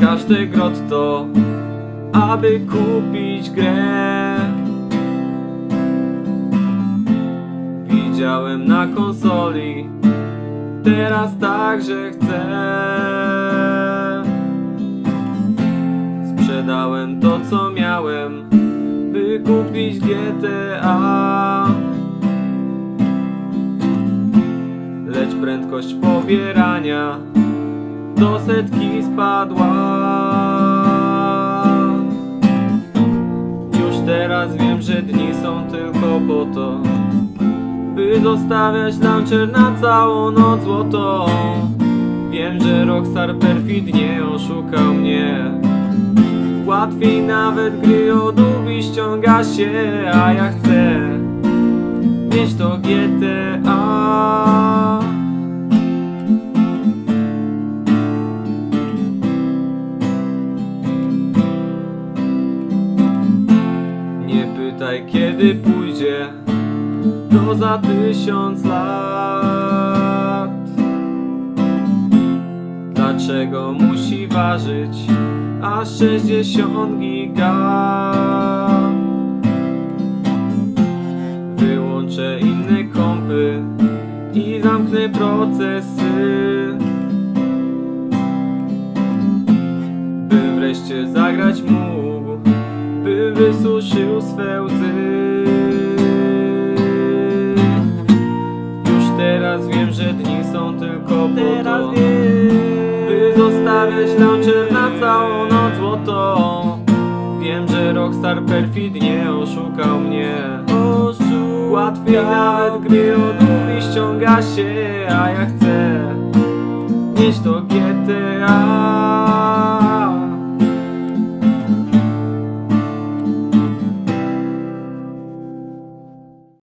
koszty grotto, aby kupić grę. Widziałem na konsoli, teraz także chcę. Sprzedałem to co miałem, by kupić GTA. Lecz prędkość pobierania do setki spadła. Już teraz wiem, że dni są tylko po to, by zostawiać launcher na całą noc złotą. Wiem, że Rockstar perfidnie oszukał mnie. Łatwiej nawet gry od Ubi ściąga się, a ja chcę mieć to GTA. Kiedy pójdzie, to za tysiąc lat. Dlaczego musi ważyć aż 60 giga? Wyłączę inne kompy i zamknę procesy. By wreszcie zagrać by wysuszył swe łzy. Już teraz wiem, że dni są tylko po to, by zostawiać launcher na całą noc złotą. Wiem, że Rockstar perfidnie oszukał mnie. Łatwiej nawet gry od Ubi ściąga się, a ja chcę mieć to GTA.